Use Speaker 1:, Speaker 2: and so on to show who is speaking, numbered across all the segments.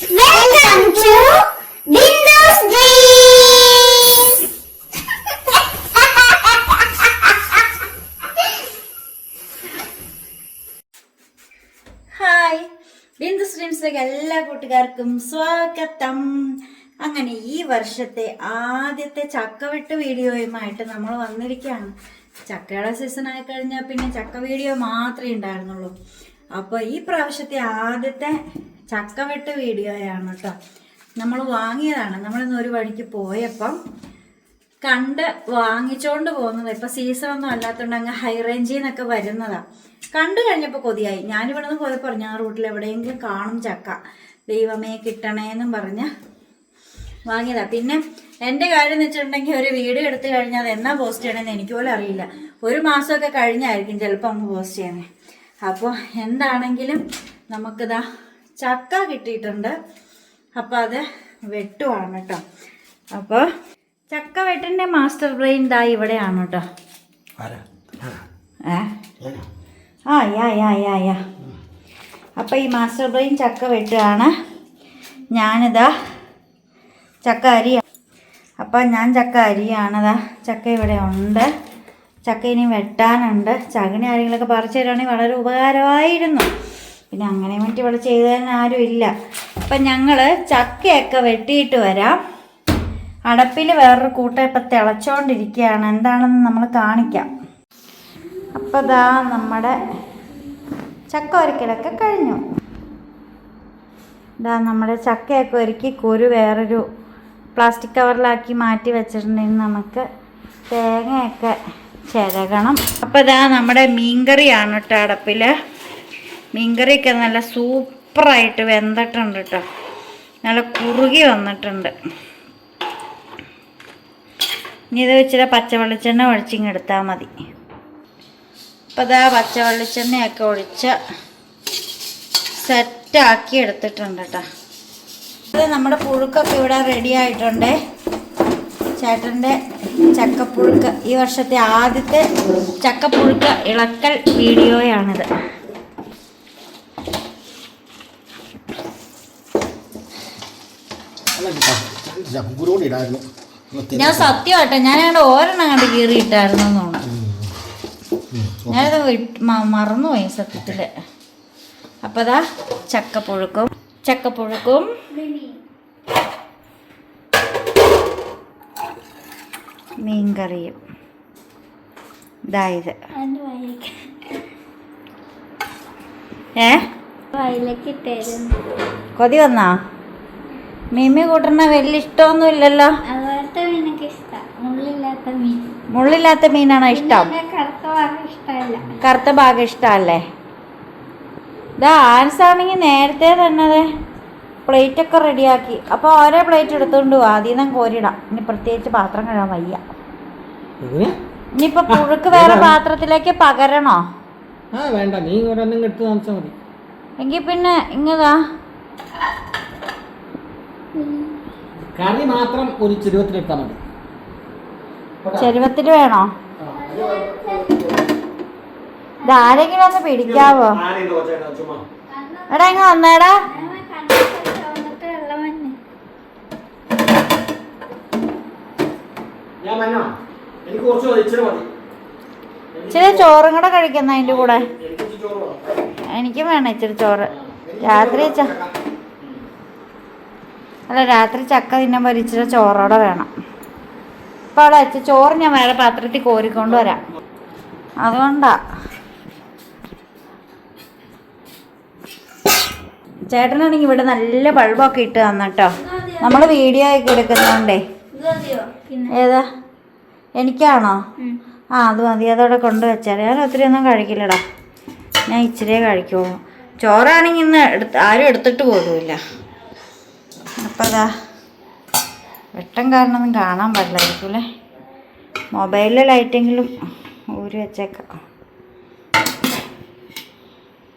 Speaker 1: Welcome to Bindu's dreams
Speaker 2: hi Bindu's സ്ട്രീംസിലേക്ക് എല്ലാ കൂട്ടുകാർക്കും സ്വാഗതം. അങ്ങനെ ഈ വർഷത്തെ ആദ്യത്തെ ചക്കവെട്ട് വീഡിയോയുമായിട്ട് നമ്മൾ വന്നിരിക്കുകയാണ്. ചക്കയുടെ സീസൺ ആയി കഴിഞ്ഞാൽ പിന്നെ ചക്ക വീഡിയോ മാത്രമേ ഉണ്ടായിരുന്നുള്ളൂ. അപ്പോൾ ഈ പ്രാവശ്യത്തെ ആദ്യത്തെ ചക്കവെട്ട് വീഡിയോയാണ് കേട്ടോ. നമ്മൾ വാങ്ങിയതാണ്. നമ്മളിന്ന് ഒരു വഴിക്ക് പോയപ്പം കണ്ട് വാങ്ങിച്ചോണ്ട് പോകുന്നത്. ഇപ്പൊ സീസൺ ഒന്നും അല്ലാത്തോണ്ട് അങ്ങ് ഹൈ റേഞ്ചിൽ നിന്നൊക്കെ വരുന്നതാ. കണ്ടു കഴിഞ്ഞപ്പോൾ കൊതിയായി. ഞാനിവിടെ നിന്ന് പോയപ്പോൾ പറഞ്ഞു ആ റൂട്ടിൽ എവിടെയെങ്കിലും കാണും ചക്ക. ദൈവമേ കിട്ടണേന്നും പറഞ്ഞ് വാങ്ങിയതാ. പിന്നെ എന്റെ കാര്യം എന്ന് വെച്ചിട്ടുണ്ടെങ്കിൽ ഒരു വീഡിയോ എടുത്തു കഴിഞ്ഞാൽ അത് എന്നാ പോസ്റ്റ് ചെയ്യണമെന്ന് എനിക്ക് പോലും അറിയില്ല. ഒരു മാസമൊക്കെ കഴിഞ്ഞായിരിക്കും ചിലപ്പോൾ അങ്ങ് പോസ്റ്റ് ചെയ്യണേ അപ്പോൾ എന്താണെങ്കിലും നമുക്കിതാ ചക്ക കിട്ടിയിട്ടുണ്ട്. അപ്പോൾ അത് വെട്ടുവാണ് കേട്ടോ. അപ്പോൾ ചക്ക വെട്ടിന്റെ മാസ്റ്റർ ബ്രെയിൻ ദാ ഇവിടെയാണ് കേട്ടോ. ഏ? ആ യാ യാ യാ യാ. അപ്പോൾ ഈ മാസ്റ്റർ ബ്രെയിൻ ചക്ക വെട്ടുകയാണ്. ഞാനിതാ ചക്ക അരി. അപ്പോൾ ഞാൻ ചക്ക അരിയാണിതാ ചക്ക ഇവിടെ ഉണ്ട്. ചക്ക ഇനി വെട്ടാനുണ്ട്. ചകിനി ആരെങ്കിലുമൊക്കെ പറിച്ചു തരുവാണെങ്കിൽ വളരെ ഉപകാരമായിരുന്നു. പിന്നെ അങ്ങനെ വേണ്ടി ഇവിടെ ചെയ്തു ആരും ഇല്ല. അപ്പം ഞങ്ങൾ ചക്കയൊക്കെ വെട്ടിയിട്ട് വരാം. അടപ്പിൽ വേറൊരു കൂട്ടം ഇപ്പം തിളച്ചോണ്ടിരിക്കുകയാണ്. എന്താണെന്ന് നമ്മൾ കാണിക്കാം. അപ്പം ഇതാ നമ്മുടെ ചക്ക ഒരുക്കലൊക്കെ കഴിഞ്ഞു. ഇതാ നമ്മുടെ ചക്കയൊക്കെ ഒരുക്കി കുരു വേറൊരു പ്ലാസ്റ്റിക് കവറിലാക്കി മാറ്റി വെച്ചിട്ടുണ്ടെങ്കിൽ നമുക്ക് തേങ്ങയൊക്കെ ചിരകണം. അപ്പോൾ ഇതാ നമ്മുടെ മീൻകറിയാണ് കേട്ടോ അടപ്പിൽ മീൻകറിയൊക്കെ നല്ല സൂപ്പറായിട്ട് വെന്തിട്ടുണ്ട് കേട്ടോ നല്ല കുറുകി വന്നിട്ടുണ്ട്. ഇനി ഇത് വെച്ചിട്ട് പച്ച ഒഴിച്ചിങ്ങ് എടുത്താൽ മതി. അപ്പോൾ ഇതാ പച്ച വെളിച്ചെണ്ണയൊക്കെ ഒഴിച്ച് സെറ്റാക്കി എടുത്തിട്ടുണ്ട് കേട്ടോ ഇത് നമ്മുടെ പുഴുക്കൊക്കെ ഇവിടെ റെഡി ആയിട്ടുണ്ട്. ചേട്ടന്റെ ചക്കപ്പുഴുക്ക്. ഈ വർഷത്തെ ആദ്യത്തെ ചക്കപ്പുഴുക്ക് ഇളക്കൽ വീഡിയോയാണിത്
Speaker 3: അല്ല കേട്ടോ ഇടായിരുന്നു.
Speaker 2: ഞാൻ സത്യമാട്ടോ ഞാൻ ഞങ്ങളുടെ ഓരെണ്ണം കണ്ട് കീറിയിട്ടായിരുന്നു
Speaker 3: എന്നാണ്
Speaker 2: ഞാനത് മറന്നുപോയി സത്യത്തിൽ അപ്പോൾ അതാ ചക്കപ്പുഴുക്കും ചക്കപ്പുഴുക്കും. മീൻകറിയും. ഇതായത് ഏ? കൊതി വന്നാ? മീമി കൂട്ടണ വലിയ ഇഷ്ടമൊന്നും ഇല്ലല്ലോ
Speaker 1: അതുപോലത്തെ മീനൊക്കെ ഇഷ്ടം. മുള്ളില്ലാത്ത മീൻ.
Speaker 2: മുള്ളില്ലാത്ത മീനാണോ ഇഷ്ടം?
Speaker 1: കറുത്ത ഭാഗം ഇഷ്ടമല്ല.
Speaker 2: കറുത്ത ഭാഗം ഇഷ്ടമല്ലേ? ഇതാ ആൻസ് ആണെങ്കിൽ നേരത്തെ തന്നെ അതെ പ്ലേറ്റ് ഒക്കെ റെഡിയാക്കി അപ്പോൾ ഓരോ പ്ലേറ്റ് എടുത്തുകൊണ്ട് പോവാ ആദ്യം നിന്ന് കോരിടാം ഇനി പ്രത്യേകിച്ച് പാത്രം കഴുകാൻ വയ്യ? ഇനിയിപ്പോൾ പുഴുക്ക് വേറെ പാത്രത്തിലേക്ക് പകരണോ?
Speaker 3: ആ വേണ്ട. നീ ഒരെണ്ണം എടുത്ത് മതി.
Speaker 2: എങ്കിൽ പിന്നെ ഇങ്ങതാ
Speaker 3: കറി മാത്രം ഒരു ചെരുവത്തിലെടുത്താൽ മതി.
Speaker 2: ചെരുവത്തിൽ വേണോ? ഇത് ആരെങ്കിലും ഒന്ന് പിടിക്കാവോ? എടാ ഇങ്ങ വന്നേടാ.
Speaker 1: ചുവന്നിട്ട് വെള്ളമഞ്ഞ്
Speaker 3: ഞാൻ വന്നോ? എനിക്ക് കുറച്ച് മതി ഇച്ചിരി
Speaker 2: ചോറും കൂടെ കഴിക്കുന്ന അതിന്റെ കൂടെ.
Speaker 3: എനിക്ക് വേണം.
Speaker 2: എനിക്കും വേണം ഇച്ചിരി ചോറ്. രാത്രി ച അല്ല രാത്രി ചക്ക തിന്നാൻ പരിച്ചിട്ട് ഇച്ചിരി ചോറോടെ വേണം. ഇപ്പോൾ അവിടെ വെച്ച് ചോറ് ഞാൻ വേറെ പാത്രത്തിൽ കോരിക്കൊണ്ട് വരാം. അതുകൊണ്ടാ. ചേട്ടനാണെങ്കിൽ ഇവിടെ നല്ല ബൾബൊക്കെ ഇട്ട് തന്നിട്ടോ. നമ്മൾ വീഡിയോ ഒക്കെ എടുക്കുന്നതുകൊണ്ടേ
Speaker 1: പിന്നെ
Speaker 2: ഏതാ? എനിക്കാണോ? ആ അത് മതി. അതവിടെ കൊണ്ടുവച്ചാൽ ഞാൻ ഒത്തിരി ഒന്നും കഴിക്കില്ലടാ. ഞാൻ ഇച്ചിരിയേ കഴിക്കുള്ളൂ. ചോറാണെങ്കിൽ ഇന്ന് എടുത്ത് ആരും എടുത്തിട്ട് പോലുമില്ല. അപ്പം അതാ വെട്ടം കാരണമൊന്നും കാണാൻ പാടില്ലായിരിക്കും അല്ലേ? മൊബൈലിലെ ലൈറ്റെങ്കിലും ഊരി വെച്ചേക്കാം.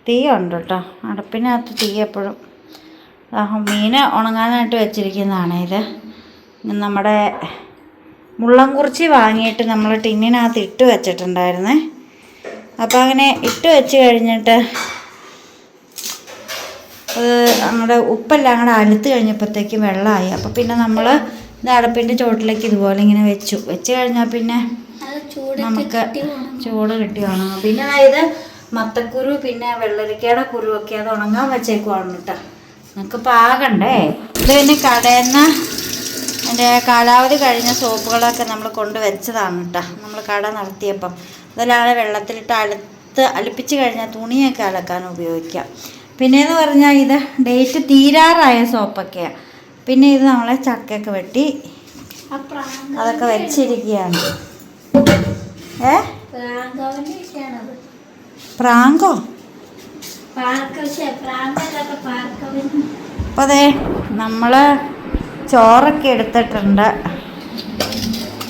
Speaker 2: തീ ഉണ്ട് കേട്ടോ. അടുപ്പിനകത്ത് തീ എപ്പോഴും. മീൻ ഉണങ്ങാനായിട്ട് വെച്ചിരിക്കുന്നതാണ് ഇത്. നമ്മുടെ മുള്ളംകുറിച്ചി വാങ്ങിയിട്ട് നമ്മൾ ടിന്നിനകത്ത് ഇട്ട് വെച്ചിട്ടുണ്ടായിരുന്നേ. അപ്പോൾ അങ്ങനെ ഇട്ട് വെച്ച് കഴിഞ്ഞിട്ട് അങ്ങടെ ഉപ്പെല്ലാം കൂടെ അലുത്ത് കഴിഞ്ഞപ്പോഴത്തേക്കും വെള്ളമായി അപ്പോൾ പിന്നെ നമ്മൾ ഇത് അടപ്പിന്റെ ചോട്ടിലേക്ക് ഇതുപോലെ ഇങ്ങനെ വെച്ചു. വെച്ച് കഴിഞ്ഞാൽ പിന്നെ നമുക്ക് ചൂട് കിട്ടി ഉണങ്ങും. പിന്നെ ഇത് മത്തക്കുരു പിന്നെ വെള്ളരിക്കയുടെ കുരുവൊക്കെ അത് ഉണങ്ങാൻ വെച്ചേക്കുവാണ് കേട്ടോ നമുക്ക് പാകണ്ടേ ഇത് പിന്നെ കടയിൽ നിന്ന് എന്റെ കാലാവധി കഴിഞ്ഞ സോപ്പുകളൊക്കെ നമ്മൾ കൊണ്ട് വെച്ചതാണ് കേട്ടോ നമ്മൾ കട നടത്തിയപ്പം. അതിലാണ് വെള്ളത്തിലിട്ട് അലുത്ത് അലുപ്പിച്ച് കഴിഞ്ഞാൽ തുണിയൊക്കെ അലക്കാൻ ഉപയോഗിക്കാം. പിന്നെയെന്ന് പറഞ്ഞാൽ ഇത് ഡേറ്റ് തീരാറായ സോപ്പൊക്കെയാണ് പിന്നെ ഇത് നമ്മളെ ചക്കയൊക്കെ വെട്ടി അതൊക്കെ വെച്ചിരിക്കുകയാണ് ഏ? പ്രാങ്കോ?
Speaker 1: അപ്പൊ
Speaker 2: അപ്പോൾ അതെ നമ്മൾ ചോറൊക്കെ എടുത്തിട്ടുണ്ട്.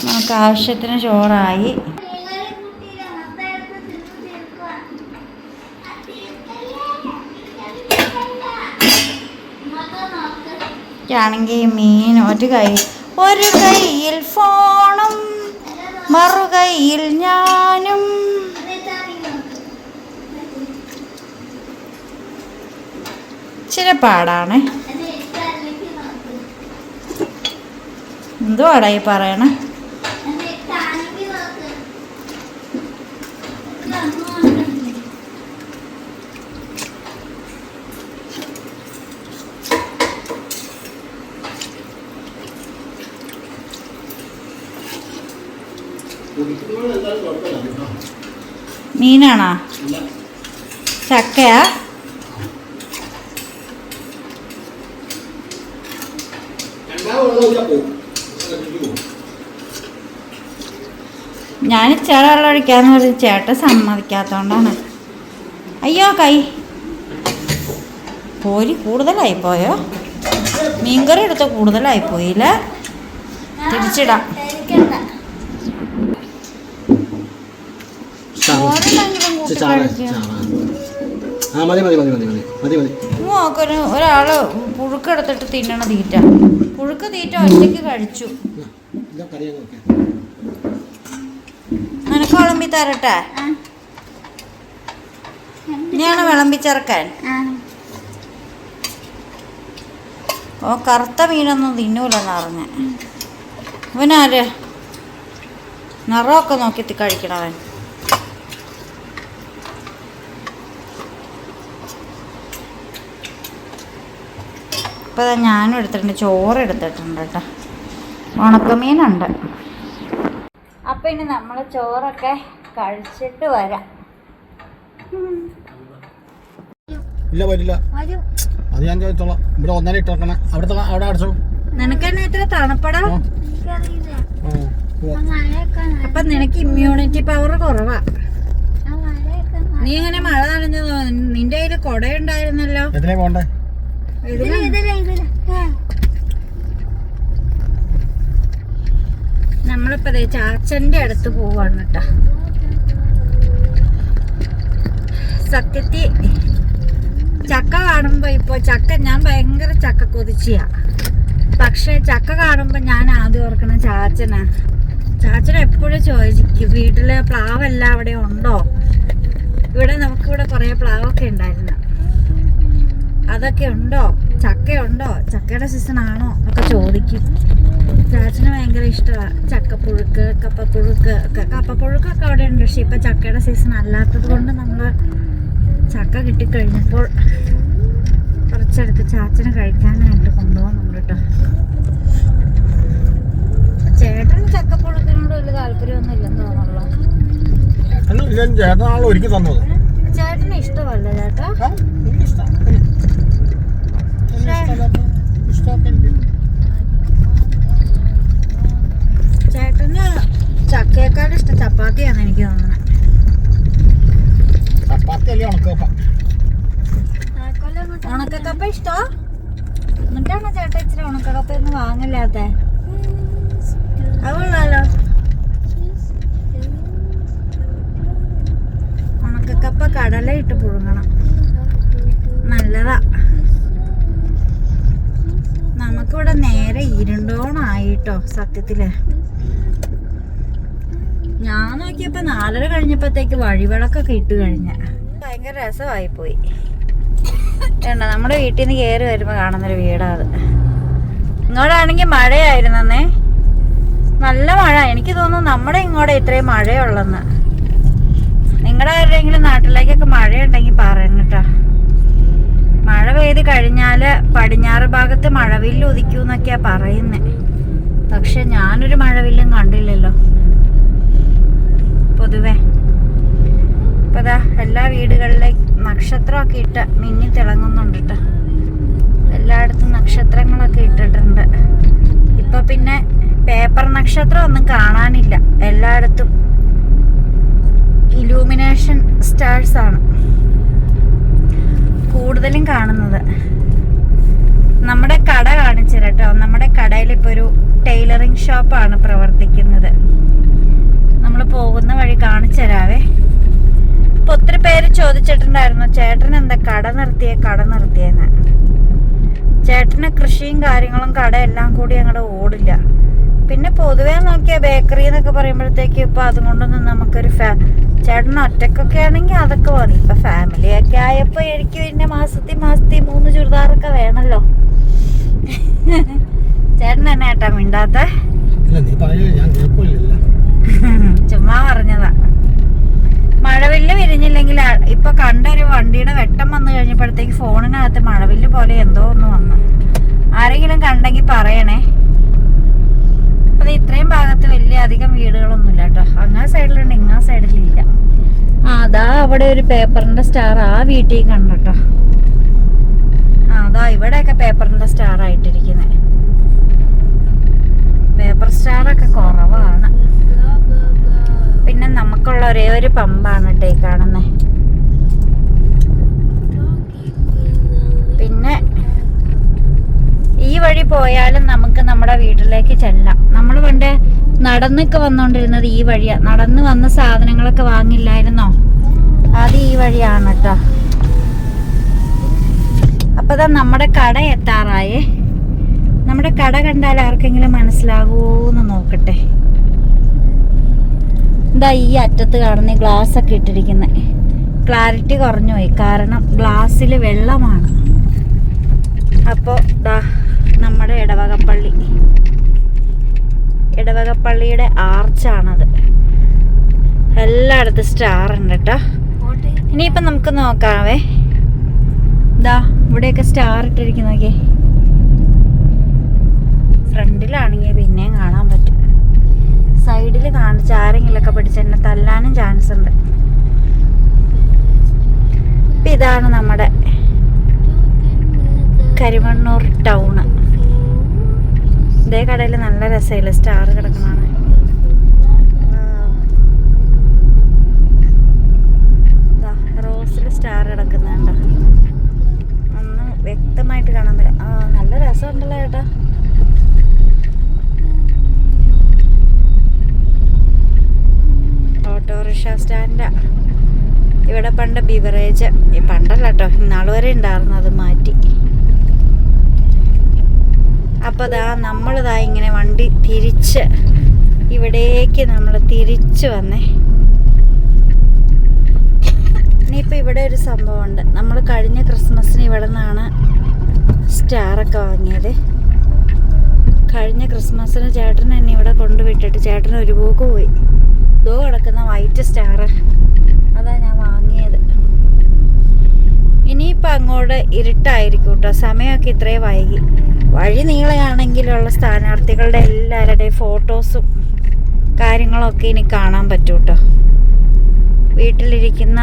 Speaker 2: നമുക്ക് ആവശ്യത്തിന് ചോറായി. ആണെങ്കിൽ മീൻ ഒരു കൈ ഒരു കൈയിൽ ഫോണും മറു കൈയിൽ ഞാനും. ഇച്ചിരി പാടാണ്. എന്തുവാടാ ഈ പറയണേ? മീനാണോ? ചക്കയാ? ഞാൻ ഇച്ചിരി വെള്ളം ഒഴിക്കാന്ന് പറഞ്ഞ് ചേട്ടൻ സമ്മതിക്കാത്തോണ്ടാണ്. അയ്യോ കൈ. പോലി കൂടുതലായി പോയോ? മീൻകറി എടുത്ത കൂടുതലായി പോയില്ല? തിരിച്ചിടാം.
Speaker 3: ആ മതി മതി മതി മതി മതി മതി
Speaker 2: തിന്നണ തീറ്റ. പുഴുക്ക് തീറ്റ ഒറ്റയ്ക്ക് കഴിച്ചു. നിനക്ക് വിളമ്പി തരട്ടെ? ഇനിയാണ് ചേർക്കാൻ. ഓ കറുത്ത മീനൊന്നും തിന്നൂലെന്ന് പറഞ്ഞ. ഇവനാര്? നിറമൊക്കെ നോക്കി കഴിക്കണവൻ. ഇപ്പം ദാ ഞാനും എടുത്തിട്ടുണ്ട് ചോറ് എടുത്തിട്ടുണ്ട് കേട്ടോ. ഉണക്കമീനുണ്ട്. അപ്പം ഇനി നമ്മൾ ചോറൊക്കെ കഴിച്ചിട്ട് വരാം.
Speaker 3: ഇല്ല വരില്ല. അത് ഞാൻ ചോദിച്ചോളാം. ഇവിടെ ഒന്നര ഇട്ടോക്കണം അവിടുത്തെ അവിടെ അടച്ചോ?
Speaker 2: നിനക്ക് തന്നെ ഇത്ര തണുപ്പടാ? അപ്പൊ നിനക്ക് ഇമ്മ്യൂണിറ്റി പവർ കുറവാ.
Speaker 1: നീ
Speaker 2: ഇങ്ങനെ മഴ നനഞ്ഞു നിന്റെ കയ്യിൽ കൊടയുണ്ടായിരുന്നല്ലോ.
Speaker 3: എത്രയാ പോണ്ടേ?
Speaker 2: നമ്മളിപ്പോ ചാച്ചന്റെ അടുത്ത് പോവാണ് കേട്ടാ. സത്യത്തി ചക്ക കാണുമ്പോ ഇപ്പൊ ചക്ക ഞാൻ ഭയങ്കര ചക്ക കൊതിച്ചിയാ. പക്ഷെ ചക്ക കാണുമ്പോ ഞാൻ ആദ്യം ഓർക്കണം ചാച്ചനാ. ചാച്ചൻ എപ്പോഴും ചോദിക്കും വീട്ടിൽ പ്ലാവെല്ലാം അവിടെ ഉണ്ടോ? ഇവിടെ നമുക്കിവിടെ കുറെ പ്ലാവൊക്കെ ഉണ്ടായിരുന്നു. അതൊക്കെ ഉണ്ടോ? ചക്കയുണ്ടോ? ചക്കയുടെ സീസൺ ആണോ എന്നൊക്കെ ചോദിക്കും. ചാച്ചന് ഭയങ്കര ഇഷ്ടമാണ് ചക്കപ്പുഴുക്ക് കപ്പപ്പുഴുക്ക് ഒക്കെ. കപ്പപ്പുഴുക്കൊക്കെ അവിടെ ഉണ്ട് പക്ഷെ ഇപ്പം ചക്കയുടെ സീസൺ അല്ലാത്തത് കൊണ്ട് നമ്മൾ ചക്ക കിട്ടിക്കഴിഞ്ഞപ്പോൾ കുറച്ചെടുത്ത് ചാച്ചന് കഴിക്കാനായിട്ട് കൊണ്ടുപോകുന്നുണ്ട് കേട്ടോ. ചേട്ടന് ചക്കപ്പുഴുക്കിനോട് വലിയ താല്പര്യമൊന്നും ഇല്ലെന്ന് തോന്നുള്ളൂ
Speaker 3: ചേട്ടനാണല്ലോ ഒരുക്കി തന്നത്.
Speaker 2: ചേട്ടന് ഇഷ്ടമല്ല ചേട്ടാ? ചേട്ടന് ചക്കയേക്കാളും ഇഷ്ടം ചപ്പാത്തിയാണ് എനിക്ക് തോന്നുന്നത്.
Speaker 3: ചപ്പാത്തി അല്ലേ ഉണക്കപ്പ
Speaker 2: ഉണക്കക്കപ്പ ഇഷ്ടോ? എന്നിട്ടാണോ ചേട്ടാ ഇച്ചിരി ഉണക്കക്കപ്പ ഒന്നും വാങ്ങില്ലാത്ത ഉണക്കക്കപ്പ കടലയിട്ട് പുഴുങ്ങണം. നല്ലതാ. നമുക്കിവിടെ നേരെ ഇരുണ്ടോണായിട്ടോ സത്യത്തിൽ. ഞാൻ നോക്കിയപ്പോ നാലര കഴിഞ്ഞപ്പോഴത്തേക്ക് വഴിവിളക്കൊക്കെ ഇട്ട് കഴിഞ്ഞ. ഭയങ്കര രസമായി പോയി. വേണ്ട നമ്മുടെ വീട്ടിൽ നിന്ന് കയറി വരുമ്പോൾ കാണുന്നൊരു വീടാ അത്. ഇങ്ങോട്ടാണെങ്കിൽ മഴയായിരുന്നേ നല്ല മഴ. എനിക്ക് തോന്നുന്നു നമ്മുടെ ഇങ്ങോട്ട് ഇത്രയും മഴയുള്ളെന്ന്. നിങ്ങളുടെ ആരുടെയെങ്കിലും നാട്ടിലേക്കൊക്കെ മഴയുണ്ടെങ്കിൽ പറയണം കേട്ടോ. മഴ പെയ്ത് കഴിഞ്ഞാൽ പടിഞ്ഞാറ് ഭാഗത്ത് മഴവില്ല് ഉദിക്കൂന്നൊക്കെയാ പറയുന്നേ. പക്ഷെ ഞാനൊരു മഴവില്ലും കണ്ടില്ലല്ലോ. പൊതുവേ. ഇപ്പൊ എല്ലാ വീടുകളിലെ നക്ഷത്രമൊക്കെ ഇട്ട് മിന്നി തിളങ്ങുന്നുണ്ട് കേട്ടോ എല്ലായിടത്തും നക്ഷത്രങ്ങളൊക്കെ ഇട്ടിട്ടുണ്ട്. ഇപ്പൊ പിന്നെ പേപ്പർ നക്ഷത്രം ഒന്നും കാണാനില്ല. എല്ലായിടത്തും ഇലൂമിനേഷൻ സ്റ്റാർസ് ആണ് കൂടുതലും കാണുന്നത്. നമ്മുടെ കട കാണിച്ചു കേട്ടോ നമ്മുടെ കടയിൽ ഇപ്പൊ ഒരു ടൈലറിംഗ് ഷോപ്പാണ് പ്രവർത്തിക്കുന്നത്. നമ്മൾ പോകുന്ന വഴി കാണിച്ചു തരാവേ ഇപ്പൊ ഒത്തിരി പേര് ചോദിച്ചിട്ടുണ്ടായിരുന്നു ചേട്ടൻ എന്താ കട നിർത്തിയേ? കട നിർത്തിയെന്ന്. ചേട്ടന് കൃഷിയും കാര്യങ്ങളും കട എല്ലാം കൂടി അങ്ങോട്ട് ഓടില്ല. പിന്നെ പൊതുവേ നോക്കിയ ബേക്കറി എന്നൊക്കെ പറയുമ്പോഴത്തേക്ക് ഇപ്പൊ അതുകൊണ്ടൊന്നും നമുക്കൊരു ചേട്ടൻ ഒറ്റക്കൊക്കെ ആണെങ്കിൽ അതൊക്കെ മതി. ഇപ്പൊ ഫാമിലി ഒക്കെ ആയപ്പോ എനിക്ക് പിന്നെ മാസത്തി മാസത്തി മൂന്ന് ചുരിദാറൊക്കെ വേണല്ലോ. ചേട്ടൻ തന്നെ ഏട്ടാ മിണ്ടാത്ത? ചുമ്മാ പറഞ്ഞതാ. മഴവില്ല് വിരിഞ്ഞില്ലെങ്കിൽ ഇപ്പൊ കണ്ട ഒരു വണ്ടിയുടെ വെട്ടം വന്നു കഴിഞ്ഞപ്പോഴത്തേക്ക് ഫോണിനകത്ത് മഴവില്ല് പോലെ എന്തോ ഒന്ന് വന്നു. ആരെങ്കിലും കണ്ടെങ്കിൽ പറയണേ. അപ്പൊ ഇത്രയും ഭാഗത്ത് വലിയ അധികം വീടുകളൊന്നുമില്ല കേട്ടോ അങ്ങാ സൈഡിലുണ്ട് ഇങ്ങാ സൈഡിലില്ല. അതാ അവിടെ ഒരു പേപ്പറിന്റെ സ്റ്റാർ ആ വീട്ടിൽ കണ്ടോ അതാ ഇവിടെയൊക്കെ പേപ്പറിന്റെ സ്റ്റാർ ആയിട്ടിരിക്കുന്നത് പേപ്പർ സ്റ്റാർ ഒക്കെ കുറവാണ്. പിന്നെ നമുക്കുള്ള ഒരേ ഒരു പമ്പാണ് കേട്ടോ കാണുന്നത് പിന്നെ ഈ വഴി പോയാലും നമുക്ക് നമ്മുടെ വീട്ടിലേക്ക് ചെല്ലാം. നമ്മൾ പണ്ട് നടന്നൊക്കെ വന്നോണ്ടിരുന്നത് ഈ വഴിയാ. നടന്ന് വന്ന സാധനങ്ങളൊക്കെ വാങ്ങില്ലായിരുന്നോ? അത് ഈ വഴിയാണ് കേട്ടോ അപ്പൊ നമ്മുടെ കട എത്താറായേ. നമ്മുടെ കട കണ്ടാൽ ആർക്കെങ്കിലും മനസ്സിലാകുമോന്ന് നോക്കട്ടെ. ഇതാ ഈ അറ്റത്ത് കാണുന്ന ഗ്ലാസ് ഒക്കെ ഇട്ടിരിക്കുന്നത് ക്ലാരിറ്റി കുറഞ്ഞു പോയി കാരണം ഗ്ലാസ്സിൽ വെള്ളമാണ്. അപ്പോൾ ദാ നമ്മുടെ ഇടവകപ്പള്ളി ഇടവകപ്പള്ളിയുടെ ആർച്ചാണത്. എല്ലായിടത്തും സ്റ്റാർ ഉണ്ട് കേട്ടോ ഇനിയിപ്പം നമുക്ക് നോക്കാവേ. ഇതാ ഇവിടെയൊക്കെ സ്റ്റാർ ഇട്ടിരിക്കുന്ന നോക്കിയേ. ഫ്രണ്ടിലാണെങ്കിൽ പിന്നെയും കാണാൻ പറ്റും. സൈഡിൽ കാണിച്ച് ആരെങ്കിലൊക്കെ പിടിച്ച് എന്നെ തല്ലാനും ചാൻസ് ഉണ്ട്. ഇതാണ് നമ്മുടെ കരിമണ്ണൂർ ടൗണ്. ഇതേ കടയിൽ നല്ല രസമില്ല സ്റ്റാർ കിടക്കണാണ് റോസിൽ സ്റ്റാർ കിടക്കുന്നുണ്ട്. ഒന്ന് വ്യക്തമായിട്ട് കാണാൻ പറ്റും. ആ നല്ല രസമുണ്ടല്ലോ ചേട്ടാ ഓട്ടോറിക്ഷ സ്റ്റാൻഡാ. ഇവിടെ പണ്ട് ബിവറേജ് പണ്ടല്ല കേട്ടോ ഇന്നാൾ വരെ ഉണ്ടായിരുന്നു അത് മാറ്റി. അപ്പോൾ ദാ നമ്മളിതാ ഇങ്ങനെ വണ്ടി തിരിച്ച് ഇവിടേക്ക് നമ്മൾ തിരിച്ചു വന്നേ. ഇനിയിപ്പോൾ ഇവിടെ ഒരു സംഭവമുണ്ട്. നമ്മൾ കഴിഞ്ഞ ക്രിസ്മസിന് ഇവിടെ നിന്നാണ് സ്റ്റാറൊക്കെ വാങ്ങിയത്. കഴിഞ്ഞ ക്രിസ്മസിന് ചേട്ടൻ എന്നെ ഇവിടെ കൊണ്ടുവിട്ടിട്ട് ചേട്ടൻ ഒരു പോക്ക് പോയി. ദോ കിടക്കുന്ന വൈറ്റ് സ്റ്റാർ അതാ ഞാൻ വാങ്ങിയത്. ഇനിയിപ്പോൾ അങ്ങോട്ട് ഇരുട്ടായിരിക്കും കേട്ടോ. സമയമൊക്കെ ഇത്രയും വൈകി. വഴി നീളയാണെങ്കിലുള്ള സ്ഥാനാർത്ഥികളുടെ എല്ലാവരുടെയും ഫോട്ടോസും കാര്യങ്ങളൊക്കെ ഇനി കാണാൻ പറ്റൂ കേട്ടോ വീട്ടിലിരിക്കുന്ന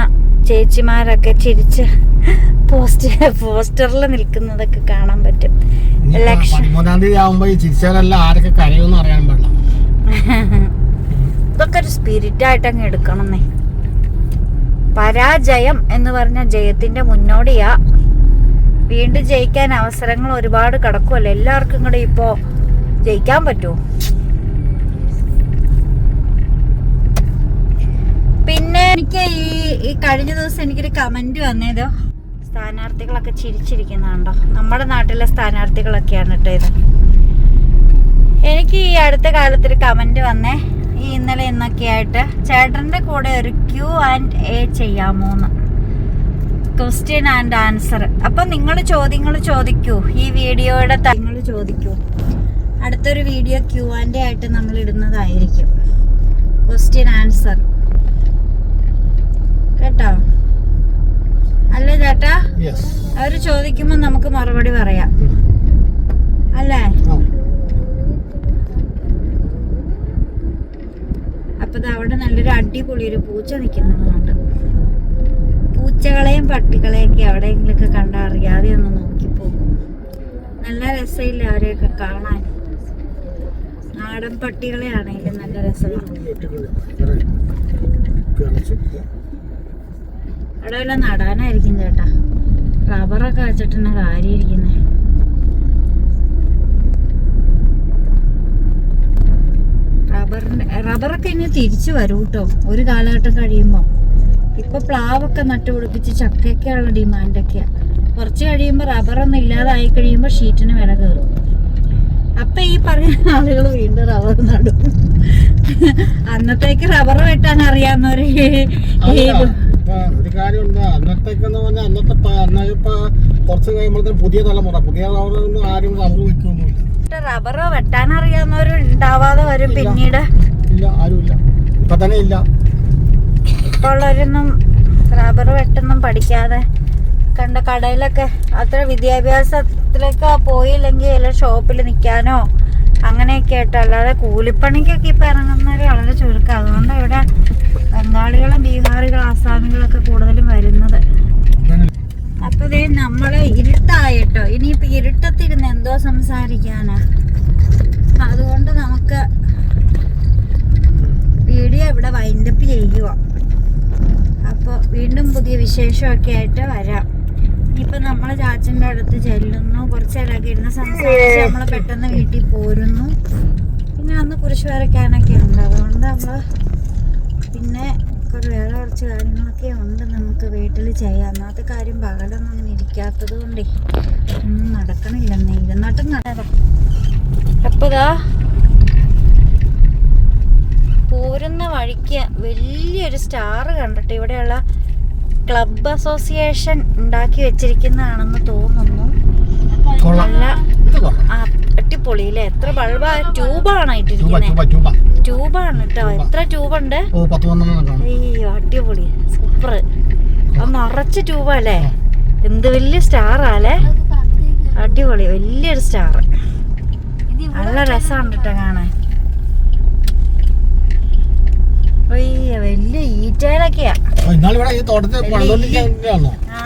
Speaker 2: ചേച്ചിമാരൊക്കെ ചിരിച്ച് പോസ്റ്റ് പോസ്റ്ററിൽ നിൽക്കുന്നതൊക്കെ കാണാൻ പറ്റും. ഇലക്ഷൻ
Speaker 3: പതിമൂന്നാം തീയതി ആവുമ്പോ ഈ ചിരിച്ചാലെല്ലാം ആരൊക്കെ കരയുമെന്ന് അറിയാൻ പാടില്ല.
Speaker 2: ഇതൊക്കെ ഒരു സ്പിരിറ്റ് ആയിട്ട് അങ്ങ് എടുക്കണമെന്നേ പരാജയം എന്ന് പറഞ്ഞ ജയത്തിന്റെ മുന്നോടിയാ വീണ്ടും ജയിക്കാൻ അവസരങ്ങൾ ഒരുപാട് കിടക്കുമല്ലോ എല്ലാവർക്കും കൂടെ ഇപ്പോ ജയിക്കാൻ പറ്റുമോ പിന്നെ എനിക്ക് ഈ ഈ കഴിഞ്ഞ ദിവസം എനിക്കൊരു കമന്റ് വന്നേതോ? സ്ഥാനാർത്ഥികളൊക്കെ ചിരിച്ചിരിക്കുന്നുണ്ടോ? നമ്മുടെ നാട്ടിലെ സ്ഥാനാർത്ഥികളൊക്കെയാണ് കേട്ടോ ഇത്. എനിക്ക് ഈ അടുത്ത കാലത്തൊരു കമന്റ് വന്നേ. ഈ ഇന്നലെ ഇന്നൊക്കെ ആയിട്ട് കൂടെ ഒരു ക്യൂ ആൻഡ് എ ചെയ്യാമോന്ന്. ക്വസ്റ്റ്യൻ ആൻഡ് ആൻസർ അപ്പൊ നിങ്ങൾ ചോദ്യങ്ങൾ ചോദിക്കൂ. ഈ വീഡിയോയുടെ നിങ്ങൾ ചോദിക്കൂ. അടുത്തൊരു വീഡിയോ ക്യൂ ആൻഡ് ആയിട്ട് നമ്മൾ ഇടുന്നതായിരിക്കും. ക്വസ്റ്റ്യൻ ആൻസർ കേട്ടോ? അല്ലേ ചേട്ടാ? അവർ ചോദിക്കുമ്പോൾ നമുക്ക് മറുപടി പറയാം. അല്ലേ? അപ്പൊ അവിടെ നല്ലൊരു അടിപൊളി ഒരു പൂച്ച നിൽക്കുന്നുണ്ട് പൂച്ചകളെയും പട്ടികളെയൊക്കെ എവിടെയെങ്കിലൊക്കെ കണ്ട അറിയാതെ ഒന്ന് നോക്കിപ്പോകും. നല്ല രസമില്ല അവരെയൊക്കെ കാണാൻ. നാടൻ പട്ടികളെ ആണെങ്കിലും നല്ല രസമാണ്. അവിടെ വല്ല നടാനായിരിക്കും ചേട്ടാ. റബ്ബറൊക്കെ വെച്ചിട്ടാണ് കാര്യമിരിക്കുന്നത് റബ്ബറിന്റെ റബ്ബറൊക്കെ ഇനി തിരിച്ചു വരൂ കേട്ടോ ഒരു കാലഘട്ടം കഴിയുമ്പോൾ ഇപ്പൊ പ്ലാവൊക്കെ നട്ടു നട്ടുപിടിപ്പിച്ച് ചക്കയൊക്കെയുള്ള ഡിമാൻഡൊക്കെയാ കുറച്ച് കഴിയുമ്പോൾ റബ്ബറൊന്നും ഇല്ലാതായി കഴിയുമ്പോൾ ഷീറ്റിന് വില കയറും. അപ്പൊ ഈ പറയുന്ന ആളുകൾ വീണ്ടും റബ്ബർ നടും. അന്നത്തേക്ക് റബ്ബർ വെട്ടാൻ അറിയാവുന്നവര് ഏത്?
Speaker 3: ഒരു കാര്യമുണ്ട് അന്നത്തേക്കെന്ന് പറഞ്ഞാൽ അന്നത്തെ പ- അന്ന് ഇപ്പൊ കുറച്ച് കഴിയുമ്പോഴത്തേന് പുതിയ തലമുറ പുതിയ തലമുറ ആരും റബ്ബർ വെക്കൊന്നുമില്ല
Speaker 2: റബ്ബർ വെട്ടാൻ അറിയാവുന്നവരും ഉണ്ടാവാതെ വരും പിന്നീട്.
Speaker 3: ഇല്ല ആരുമില്ല. ഇപ്പൊ തന്നെ ഇല്ല.
Speaker 2: ഇപ്പൊ ഉള്ളവരൊന്നും റബ്ബർ വെട്ടൊന്നും പഠിക്കാതെ കണ്ട കടയിലൊക്കെ അത്ര വിദ്യാഭ്യാസത്തിലൊക്കെ പോയില്ലെങ്കിൽ വല്ല ഷോപ്പിൽ നിൽക്കാനോ അങ്ങനെയൊക്കെ ആയിട്ട്. അല്ലാതെ കൂലിപ്പണിക്കൊക്കെ ഇപ്പം ഇറങ്ങുന്നവർ വളരെ ചുരുക്കം. അതുകൊണ്ട് ഇവിടെ ബംഗാളികളും ബീഹാറികളും ആസാമികളൊക്കെ കൂടുതലും വരുന്നത്. അപ്പോൾ ദേ നമ്മൾ ഇരുട്ടായിട്ടോ. ഇനിയിപ്പോൾ ഇരുട്ടത്തിരുന്ന് എന്തോ സംസാരിക്കാനാ. അതുകൊണ്ട് നമുക്ക് വീഡിയോ ഇവിടെ വൈൻഡപ്പ് ചെയ്യുക അപ്പോൾ വീണ്ടും പുതിയ വിശേഷമൊക്കെ ആയിട്ട് വരാം. ഇനിയിപ്പോൾ നമ്മൾ ചാച്ചന്റെ അടുത്ത് ചെല്ലുന്നു. കുറച്ച് നേരമൊക്കെ ഇരുന്ന് സംസാരിച്ച് നമ്മൾ പെട്ടെന്ന് വീട്ടിൽ പോരുന്നു. പിന്നെ അന്ന് കുറച്ച് വരയ്ക്കാനൊക്കെ ഉണ്ട്. അതുകൊണ്ട് നമ്മൾ പിന്നെ കുറേ വേറെ കുറച്ച് കാര്യങ്ങളൊക്കെ ഉണ്ട് നമുക്ക് വീട്ടിൽ ചെയ്യാം. അന്നത്തെ കാര്യം പകലൊന്നും അങ്ങനെ ഇരിക്കാത്തത് കൊണ്ടേ ഒന്നും നടക്കണില്ലെന്നേ ഇരുന്നിട്ടും നടക്കാം അപ്പോൾ പോരുന്ന വഴിക്ക് വലിയൊരു സ്റ്റാർ കണ്ടിട്ട് ഇവിടെയുള്ള ക്ലബ് അസോസിയേഷൻ ഉണ്ടാക്കി വെച്ചിരിക്കുന്നതാണെന്ന് തോന്നുന്നു.
Speaker 3: കൊള്ളാം.
Speaker 2: നല്ല
Speaker 3: അടിപൊളി കൊള്ളാം
Speaker 2: എത്ര ബൾബാ ട്യൂബാണ് ഇട്ടിരിക്കുന്നത് ട്യൂബാണ് കേട്ടോ. എത്ര ട്യൂബുണ്ട്? അയ്യോ അടിപൊളി. സൂപ്പർ. അത് നിറച്ച് ട്യൂബല്ലേ എന്ത് വലിയ സ്റ്റാറാല്ലേ അടിപൊളി. വലിയൊരു സ്റ്റാർ നല്ല രസമുണ്ട് കേട്ടോ കാണാൻ അയ്യോ വലിയ ഈറ്റയിലൊക്കെയാ
Speaker 3: ഇന്നാളിവിടെ ഈ തോട്ടത്തിൽ
Speaker 2: ആ.